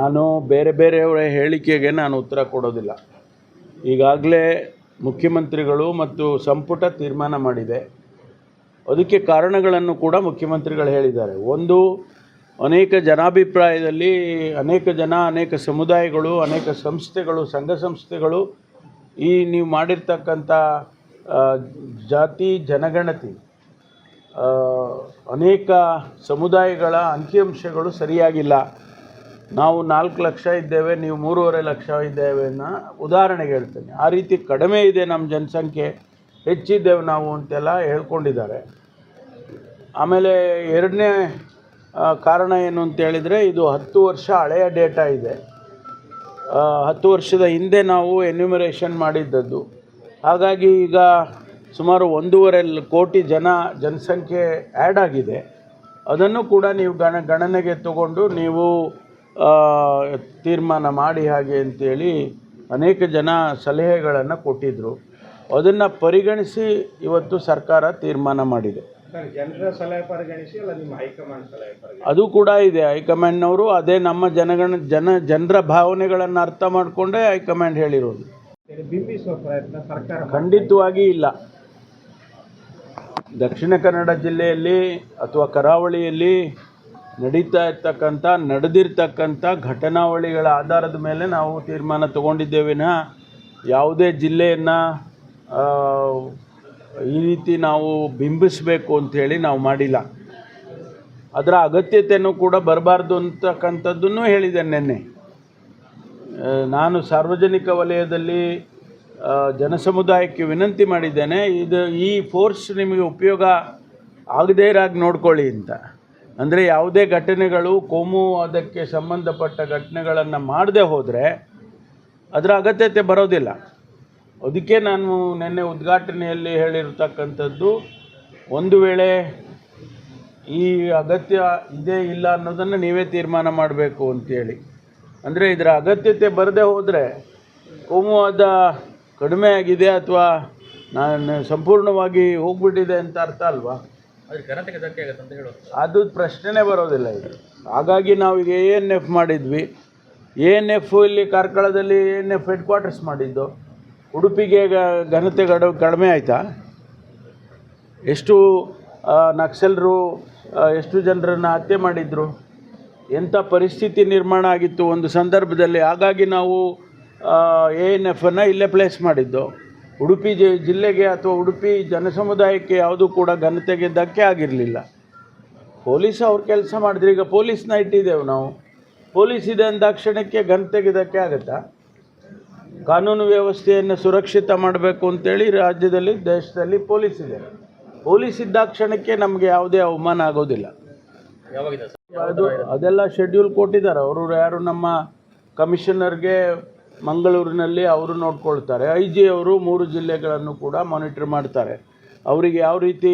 ನಾನು ಬೇರೆ ಬೇರೆಯವರ ಹೇಳಿಕೆಗೆ ನಾನು ಉತ್ತರ ಕೊಡೋದಿಲ್ಲ. ಈಗಾಗಲೇ ಮುಖ್ಯಮಂತ್ರಿಗಳು ಮತ್ತು ಸಂಪುಟ ತೀರ್ಮಾನ ಮಾಡಿದೆ. ಅದಕ್ಕೆ ಕಾರಣಗಳನ್ನು ಕೂಡ ಮುಖ್ಯಮಂತ್ರಿಗಳು ಹೇಳಿದ್ದಾರೆ. ಒಂದು, ಅನೇಕ ಜನಾಭಿಪ್ರಾಯದಲ್ಲಿ ಅನೇಕ ಜನ, ಅನೇಕ ಸಮುದಾಯಗಳು, ಅನೇಕ ಸಂಸ್ಥೆಗಳು, ಸಂಘ ಸಂಸ್ಥೆಗಳು ಈ ನೀವು ಮಾಡಿರ್ತಕ್ಕಂಥ ಜಾತಿ, ಜನಗಣತಿ ಅನೇಕ ಸಮುದಾಯಗಳ ಅಂಕಿಅಂಶಗಳು ಸರಿಯಾಗಿಲ್ಲ. ನಾವು ನಾಲ್ಕು ಲಕ್ಷ ಇದ್ದೇವೆ, ನೀವು ಮೂರುವರೆ ಲಕ್ಷ ಇದ್ದೇವೆ ಅನ್ನೋ ಉದಾಹರಣೆಗೆ ಹೇಳ್ತೇನೆ. ಆ ರೀತಿ ಕಡಿಮೆ ಇದೆ ನಮ್ಮ ಜನಸಂಖ್ಯೆ, ಹೆಚ್ಚಿದ್ದೇವೆ ನಾವು ಅಂತೆಲ್ಲ ಹೇಳ್ಕೊಂಡಿದ್ದಾರೆ. ಆಮೇಲೆ ಎರಡನೇ ಕಾರಣ ಏನು ಅಂತೇಳಿದರೆ ಇದು ಹತ್ತು ವರ್ಷ ಹಳೆಯ ಡೇಟಾ ಇದೆ. ಹತ್ತು ವರ್ಷದ ಹಿಂದೆ ನಾವು ಎನ್ಯುಮರೇಷನ್ ಮಾಡಿದ್ದದ್ದು. ಹಾಗಾಗಿ ಈಗ ಸುಮಾರು ಒಂದೂವರೆ ಕೋಟಿ ಜನ ಜನಸಂಖ್ಯೆ ಆ್ಯಡ್ ಆಗಿದೆ. ಅದನ್ನು ಕೂಡ ನೀವು ಗಣ ಗಣನೆಗೆ ತಗೊಂಡು ನೀವು ತೀರ್ಮಾನ ಮಾಡಿ ಹಾಗೆ ಅಂತೇಳಿ ಅನೇಕ ಜನ ಸಲಹೆಗಳನ್ನು ಕೊಟ್ಟಿದ್ದರು ಅದನ್ನು ಪರಿಗಣಿಸಿ ಇವತ್ತು ಸರ್ಕಾರ ತೀರ್ಮಾನ ಮಾಡಿದೆ. ಜನರ ಸಲಹೆ ಪರಿಗಣಿಸಿ ಅಲ್ಲ ನಿಮ್ಮ ಹೈಕಮಾಂಡ್ ಸಲಹೆ ಅದು ಕೂಡ ಇದೆ. ಹೈಕಮಾಂಡ್ನವರು ಅದೇ ನಮ್ಮ ಜನಗಣ ಜನ ಜನರ ಭಾವನೆಗಳನ್ನು ಅರ್ಥ ಮಾಡಿಕೊಂಡೇ ಹೈಕಮಾಂಡ್ ಹೇಳಿರೋದು. ಬಿಂಬಿಸುವ ಪ್ರಯತ್ನ ಸರ್ಕಾರ ಖಂಡಿತವಾಗಿ ಇಲ್ಲ. ದಕ್ಷಿಣ ಕನ್ನಡ ಜಿಲ್ಲೆಯಲ್ಲಿ ಅಥವಾ ಕರಾವಳಿಯಲ್ಲಿ ನಡೀತಾ ಇರ್ತಕ್ಕಂಥ, ನಡೆದಿರ್ತಕ್ಕಂಥ ಘಟನಾವಳಿಗಳ ಆಧಾರದ ಮೇಲೆ ನಾವು ತೀರ್ಮಾನ ತಗೊಂಡಿದ್ದೇವೆ. ವಿನಃ ಯಾವುದೇ ಜಿಲ್ಲೆಯನ್ನು ಈ ರೀತಿ ನಾವು ಬಿಂಬಿಸಬೇಕು ಅಂಥೇಳಿ ನಾವು ಮಾಡಿಲ್ಲ. ಅದರ ಅಗತ್ಯತೆಯೂ ಕೂಡ ಬರಬಾರ್ದು ಅಂತಕ್ಕಂಥದ್ದನ್ನು ಹೇಳಿದೆ ನಿನ್ನೆ. ನಾನು ಸಾರ್ವಜನಿಕ ವಲಯದಲ್ಲಿ ಜನಸಮುದಾಯಕ್ಕೆ ವಿನಂತಿ ಮಾಡಿದ್ದೇನೆ, ಇದು ಈ ಫೋರ್ಸ್ ನಿಮಗೆ ಉಪಯೋಗ ಆಗದೇ ಇರಾಗಿ ನೋಡ್ಕೊಳ್ಳಿ ಅಂತ. ಅಂದರೆ ಯಾವುದೇ ಘಟನೆಗಳು ಕೋಮು ಅದಕ್ಕೆ ಸಂಬಂಧಪಟ್ಟ ಘಟನೆಗಳನ್ನು ಮಾಡದೆ ಹೋದರೆ ಅದರ ಅಗತ್ಯತೆ ಬರೋದಿಲ್ಲ. ಅದಕ್ಕೆ ನಾನು ನಿನ್ನೆ ಉದ್ಘಾಟನೆಯಲ್ಲಿ ಹೇಳಿರ್ತಕ್ಕಂಥದ್ದು, ಒಂದು ವೇಳೆ ಈ ಅಗತ್ಯ ಇದೆ, ಇಲ್ಲ ಅನ್ನೋದನ್ನು ನೀವೇ ತೀರ್ಮಾನ ಮಾಡಬೇಕು ಅಂತೇಳಿ. ಅಂದರೆ ಇದರ ಅಗತ್ಯತೆ ಬರದೇ ಹೋದರೆ ಕೋಮುವಾದ ಕಡಿಮೆ ಆಗಿದೆ ಅಥವಾ ನಾನು ಸಂಪೂರ್ಣವಾಗಿ ಹೋಗ್ಬಿಟ್ಟಿದೆ ಅಂತ ಅರ್ಥ ಅಲ್ವಾ? ಅದು ಪ್ರಶ್ನೆನೇ ಬರೋದಿಲ್ಲ ಇದು. ಹಾಗಾಗಿ ನಾವು ಈಗ ಎ ಎನ್ ಎಫ್ ಮಾಡಿದ್ವಿ. ಎ ಎನ್ ಎಫ್ ಇಲ್ಲಿ ಕಾರ್ಕಳದಲ್ಲಿ A N F head quarters ಮಾಡಿದ್ದು. ಉಡುಪಿಗೆ ಘನತೆ ಗಡ ಕಡಿಮೆ ಆಯಿತಾ? ಎಷ್ಟು ನಕ್ಸಲರು ಎಷ್ಟು ಜನರನ್ನು ಹತ್ಯೆ ಮಾಡಿದರು? ಎಂಥ ಪರಿಸ್ಥಿತಿ ನಿರ್ಮಾಣ ಆಗಿತ್ತು ಒಂದು ಸಂದರ್ಭದಲ್ಲಿ? ಹಾಗಾಗಿ ನಾವು ಎ ಎನ್ ಅನ್ನು ಇಲ್ಲೇ ಪ್ಲೇಸ್ ಮಾಡಿದ್ದು. ಉಡುಪಿ ಜಿ ಜಿಲ್ಲೆಗೆ ಅಥವಾ ಉಡುಪಿ ಜನಸಮುದಾಯಕ್ಕೆ ಯಾವುದೂ ಕೂಡ ಘನತೆಗೆ ಧಕ್ಕೆ ಆಗಿರಲಿಲ್ಲ. ಪೊಲೀಸ್ ಅವ್ರ ಕೆಲಸ ಮಾಡಿದ್ರು. ಈಗ ಪೊಲೀಸ್ನ ಇಟ್ಟಿದ್ದೇವೆ ನಾವು. ಪೊಲೀಸ್ ಇದೆ ಅಂದಾಕ್ಷಣಕ್ಕೆ ಘನತೆಗೆ ಧಕ್ಕೆ ಆಗುತ್ತಾ? ಕಾನೂನು ವ್ಯವಸ್ಥೆಯನ್ನು ಸುರಕ್ಷಿತ ಮಾಡಬೇಕು ಅಂತೇಳಿ ರಾಜ್ಯದಲ್ಲಿ ದೇಶದಲ್ಲಿ ಪೊಲೀಸ್ ಇದೆ. ಪೊಲೀಸ್ ಇದ್ದಾಕ್ಷಣಕ್ಕೆ ನಮಗೆ ಯಾವುದೇ ಅವಮಾನ ಆಗೋದಿಲ್ಲ. ಅದು ಅದೆಲ್ಲ ಶೆಡ್ಯೂಲ್ ಕೊಟ್ಟಿದ್ದಾರೆ. ಅವರು ಯಾರು ನಮ್ಮ ಕಮಿಷನರ್ಗೆ ಮಂಗಳೂರಿನಲ್ಲಿ ಅವರು ನೋಡ್ಕೊಳ್ತಾರೆ. ಐ ಜಿ ಅವರು ಮೂರು ಜಿಲ್ಲೆಗಳನ್ನು ಕೂಡ ಮಾನಿಟ್ರ್ ಮಾಡ್ತಾರೆ. ಅವರಿಗೆ ಯಾವ ರೀತಿ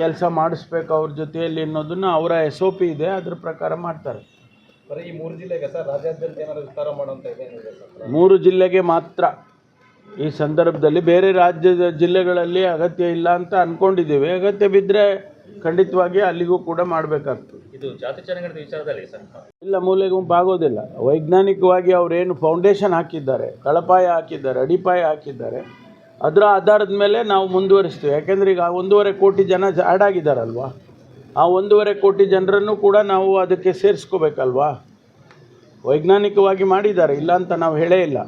ಕೆಲಸ ಮಾಡಿಸ್ಬೇಕು ಅವ್ರ ಜೊತೆಯಲ್ಲಿ ಅನ್ನೋದನ್ನು ಅವರ ಎಸ್ ಒ ಪಿ ಇದೆ ಅದ್ರ ಪ್ರಕಾರ ಮಾಡ್ತಾರೆ. ಬರೀ ಈ ಮೂರು ಜಿಲ್ಲೆಗೆ ಸರ್ ರಾಜ್ಯಾದ್ಯಂತ ಏನಾದ್ರು ವಿಸ್ತಾರ ಇದೆ ಸರ್? ಮೂರು ಜಿಲ್ಲೆಗೆ ಮಾತ್ರ. ಈ ಸಂದರ್ಭದಲ್ಲಿ ಬೇರೆ ರಾಜ್ಯದ ಜಿಲ್ಲೆಗಳಲ್ಲಿ ಅಗತ್ಯ ಇಲ್ಲ ಅಂತ ಅಂದ್ಕೊಂಡಿದ್ದೀವಿ ಅಗತ್ಯ ಬಿದ್ದರೆ ಖಂಡಿತವಾಗಿ ಅಲ್ಲಿಗೂ ಕೂಡ ಮಾಡಬೇಕಾಗ್ತದೆ. ಇದು ಜಾತಿ ಜನಗಣತಿ ವಿಚಾರದಲ್ಲಿ ಸರ್? ಇಲ್ಲ ಮೂಲೆ ಗುಂಪು ಆಗೋದಿಲ್ಲ. ವೈಜ್ಞಾನಿಕವಾಗಿ ಅವರೇನು ಫೌಂಡೇಶನ್ ಹಾಕಿದ್ದಾರೆ ತಳಪಾಯ ಹಾಕಿದ್ದಾರೆ ಅಡಿಪಾಯ ಹಾಕಿದ್ದಾರೆ. ಅದರ ಆಧಾರದ ಮೇಲೆ ನಾವು ಮುಂದುವರಿಸ್ತೀವಿ. ಯಾಕೆಂದರೆ ಈಗ ಒಂದೂವರೆ ಕೋಟಿ ಜನ ಆ್ಯಡ್ ಆಗಿದ್ದಾರಲ್ವಾ ಆ ಒಂದೂವರೆ ಕೋಟಿ ಜನರನ್ನು ಕೂಡ ನಾವು ಅದಕ್ಕೆ ಸೇರಿಸ್ಕೋಬೇಕಲ್ವಾ? ವೈಜ್ಞಾನಿಕವಾಗಿ ಮಾಡಿದ್ದಾರೆ. ಇಲ್ಲ ಅಂತ ನಾವು ಹೇಳೇ ಇಲ್ಲ.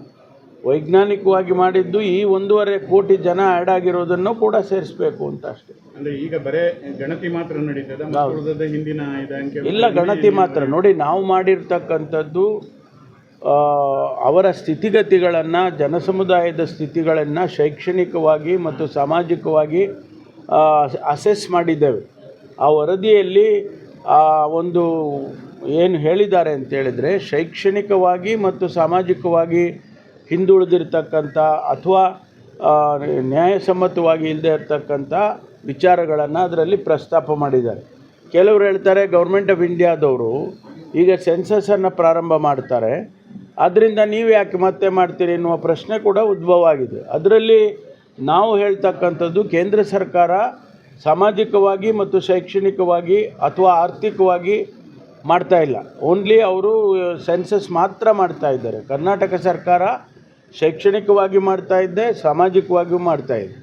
ವೈಜ್ಞಾನಿಕವಾಗಿ ಮಾಡಿದ್ದು ಈ ಒಂದೂವರೆ ಕೋಟಿ ಜನ ಆ್ಯಡ್ ಆಗಿರೋದನ್ನು ಕೂಡ ಸೇರಿಸಬೇಕು ಅಂತ ಅಷ್ಟೇ. ಅಂದ್ರೆ ಈಗ ಬರೇ ಗಣತಿ ಮಾತ್ರ ನಡೀತದ ಹೌದು. ಉಳಿದದ್ದು ಹಿಂದಿನ ಇದು ಇಲ್ಲ ಗಣತಿ ಮಾತ್ರ. ನೋಡಿ ನಾವು ಮಾಡಿರ್ತಕ್ಕಂಥದ್ದು ಅವರ ಸ್ಥಿತಿಗತಿಗಳನ್ನು ಜನಸಮುದಾಯದ ಸ್ಥಿತಿಗಳನ್ನು ಶೈಕ್ಷಣಿಕವಾಗಿ ಮತ್ತು ಸಾಮಾಜಿಕವಾಗಿ ಅಸೆಸ್ ಮಾಡಿದ್ದೇವೆ. ಆ ವರದಿಯಲ್ಲಿ ಆ ಒಂದು ಏನು ಹೇಳಿದ್ದಾರೆ ಅಂತೇಳಿದರೆ ಶೈಕ್ಷಣಿಕವಾಗಿ ಮತ್ತು ಸಾಮಾಜಿಕವಾಗಿ ಹಿಂದುಳಿದಿರ್ತಕ್ಕಂಥ ಅಥವಾ ನ್ಯಾಯಸಮ್ಮತವಾಗಿ ಇಲ್ಲದೆ ಇರತಕ್ಕಂಥ ವಿಚಾರಗಳನ್ನು ಅದರಲ್ಲಿ ಪ್ರಸ್ತಾಪ ಮಾಡಿದ್ದಾರೆ. ಕೆಲವರು ಹೇಳ್ತಾರೆ ಗೌರ್ಮೆಂಟ್ ಆಫ್ ಇಂಡಿಯಾದವರು ಈಗ ಸೆನ್ಸಸನ್ನು ಪ್ರಾರಂಭ ಮಾಡ್ತಾರೆ. ಅದರಿಂದ ನೀವು ಯಾಕೆ ಮತ್ತೆ ಮಾಡ್ತೀರಿ ಎನ್ನುವ ಪ್ರಶ್ನೆ ಕೂಡ ಉದ್ಭವ ಆಗಿದೆ ಅದರಲ್ಲಿ ನಾವು ಹೇಳ್ತಕ್ಕಂಥದ್ದು ಕೇಂದ್ರ ಸರ್ಕಾರ ಸಾಮಾಜಿಕವಾಗಿ ಮತ್ತು ಶೈಕ್ಷಣಿಕವಾಗಿ ಅಥವಾ ಆರ್ಥಿಕವಾಗಿ ಮಾಡ್ತಾ ಇಲ್ಲ. ಓನ್ಲಿ ಅವರು ಸೆನ್ಸಸ್ ಮಾತ್ರ ಮಾಡ್ತಾ ಇದ್ದಾರೆ. ಕರ್ನಾಟಕ ಸರ್ಕಾರ ಶೈಕ್ಷಣಿಕವಾಗಿ ಮಾಡ್ತಾ ಇದ್ದೆ ಸಾಮಾಜಿಕವಾಗಿಯೂ ಮಾಡ್ತಾ ಇದ್ದೆ.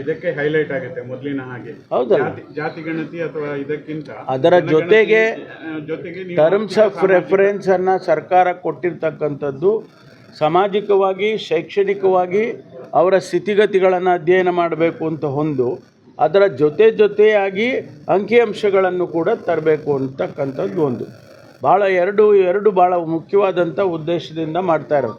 ಇದಕ್ಕೆ ಹೈಲೈಟ್ ಆಗುತ್ತೆ ಮೊದಲಿನ ಹಾಗೆ. ಹೌದಲ್ಲ? ಜಾತಿ ಗಣತಿ ಅಥವಾ ಇದಕ್ಕಿಂತ ಅದರ ಜೊತೆಗೆ ಟರ್ಮ್ಸ್ ಆಫ್ ರೆಫರೆನ್ಸನ್ನು ಸರ್ಕಾರ ಕೊಟ್ಟಿರ್ತಕ್ಕಂಥದ್ದು ಸಾಮಾಜಿಕವಾಗಿ ಶೈಕ್ಷಣಿಕವಾಗಿ ಅವರ ಸ್ಥಿತಿಗತಿಗಳನ್ನು ಅಧ್ಯಯನ ಮಾಡಬೇಕು ಅಂತ ಹೊಂದು ಅದರ ಜೊತೆ ಜೊತೆಯಾಗಿ ಅಂಕಿಅಂಶಗಳನ್ನು ಕೂಡ ತರಬೇಕು ಅಂತಕ್ಕಂಥದ್ದು ಒಂದು. ಭಾಳ ಎರಡು ಎರಡು ಭಾಳ ಮುಖ್ಯವಾದಂಥ ಉದ್ದೇಶದಿಂದ ಮಾಡ್ತಾ ಇರೋದು.